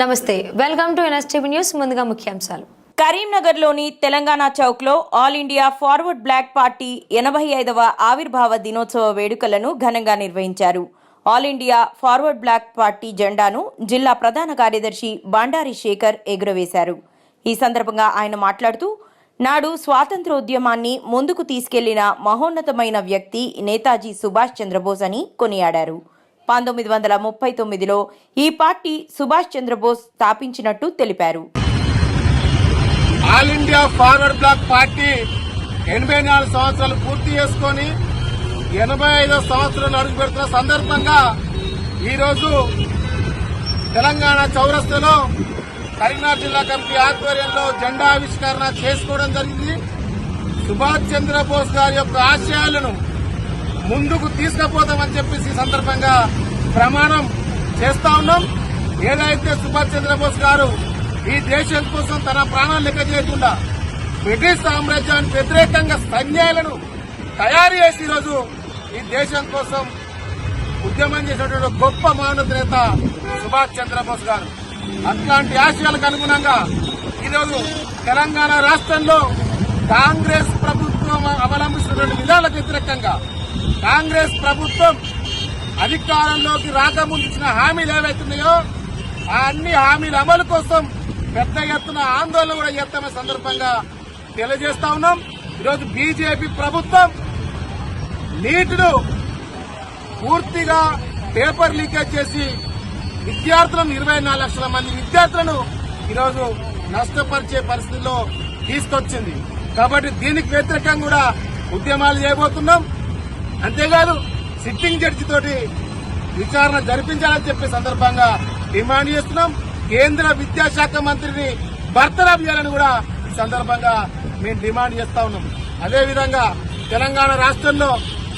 నమస్తే welcome to NSTV news ముందుగా ముఖ్యాంశాలు. కరీంనగర్లోని Telangana చౌక్లో all India forward bloc party ఎనభై ఐదవ ఆవిర్భావ దినోత్సవ వేడుకలను ఘనంగా నిర్వహించారు. All India forward bloc party జెండాను జిల్లా ప్రధాన కార్యదర్శి బండారి శేఖర్ ఎగురవేశారు. ఈ సందర్భంగా ఆయన మాట్లాడుతూ నాడు స్వాతంత్రోద్యమాన్ని ముందుకు తీసుకెళ్ళిన మహోన్నతమైన వ్యక్తి నేతాజీ సుభాష్ చంద్రబోస్ అని కొనియాడారు. పంతొమ్మిది వందల ముప్పై తొమ్మిదిలో ఈ పార్టీ సుభాష్ చంద్రబోస్ స్థాపించినట్టు తెలిపారు. All India forward bloc party ఎనభై నాలుగు సంవత్సరాలు పూర్తి చేసుకొని ఎనభై ఐదో సంవత్సరాలు అడుగు పెడుతున్న సందర్భంగా ఈరోజు తెలంగాణ చౌరస్తలో కరీంనగర్ జిల్లా కమిటీ ఆధ్వర్యంలో జెండా ఆవిష్కరణ చేసుకోవడం జరిగింది. సుభాష్ చంద్రబోస్ గారి యొక్క ఆశయాలను ముందుకు తీసుకుపోతామని చెప్పేసి ఈ సందర్భంగా ప్రమాణం చేస్తా ఉన్నాం. ఏదైతే సుభాష్ చంద్రబోస్ గారు ఈ దేశం కోసం తన ప్రాణాలు లెక్క చేయకుండా బ్రిటిష్ సామ్రాజ్యానికి వ్యతిరేకంగా సైన్యాలను తయారు చేసి ఈరోజు ఈ దేశం కోసం ఉద్యమం చేసినటువంటి గొప్ప మానవ సుభాష్ చంద్రబోస్ గారు. అట్లాంటి ఆశయాలకు అనుగుణంగా ఈరోజు తెలంగాణ రాష్ట్రంలో కాంగ్రెస్ ప్రభుత్వం అవలంబిస్తున్న విధానాలకు వ్యతిరేకంగా కాంగ్రెస్ ప్రభుత్వం అధికారంలోకి రాకముందు ఇచ్చిన హామీలు ఏవైతున్నాయో ఆ అన్ని హామీల అమలు కోసం పెద్ద ఎత్తున ఆందోళన కూడా చేస్తామనే సందర్భంగా తెలియజేస్తా ఉన్నాం. ఈరోజు బీజేపీ ప్రభుత్వం నీటిను పూర్తిగా పేపర్ లీకేజ్ చేసి విద్యార్థులను ఇరవై నాలుగు లక్షల మంది విద్యార్థులను ఈరోజు నష్టపరిచే పరిస్థితిలో తీసుకొచ్చింది. కాబట్టి దీనికి వ్యతిరేకంగా కూడా ఉద్యమాలు చేయబోతున్నాం. అంతేకాదు సిట్టింగ్ జడ్జి తోటి విచారణ జరిపించాలని చెప్పే సందర్భంగా డిమాండ్ చేస్తున్నాం. కేంద్ర విద్యాశాఖ మంత్రిని బర్తరఫ్ చేయాలని కూడా ఈ సందర్భంగా మేము డిమాండ్ చేస్తా ఉన్నాం. అదేవిధంగా తెలంగాణ రాష్ట్రంలో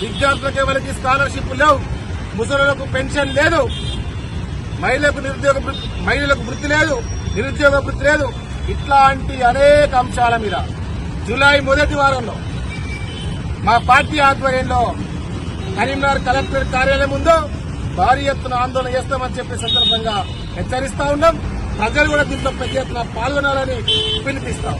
విద్యార్థులకు ఎవరికి స్కాలర్షిప్ లేవు ముసలులకు పెన్షన్ లేదు మహిళలకు నిరుద్యోగ మహిళలకు వృత్తి లేదు నిరుద్యోగ వృత్తి లేదు ఇట్లాంటి అనేక అంశాల మీద జూలై మొదటి వారంలో మా పార్టీ ఆధ్వర్యంలో కరీంనగర్ కలెక్టర్ కార్యాలయం ముందు భారీ ఎత్తున ఆందోళన చేస్తామని చెప్పే సందర్భంగా హెచ్చరిస్తా ఉన్నాం. ప్రజలు కూడా దీంట్లో పెద్ద ఎత్తున పాల్గొనాలని పిలుపుస్తాం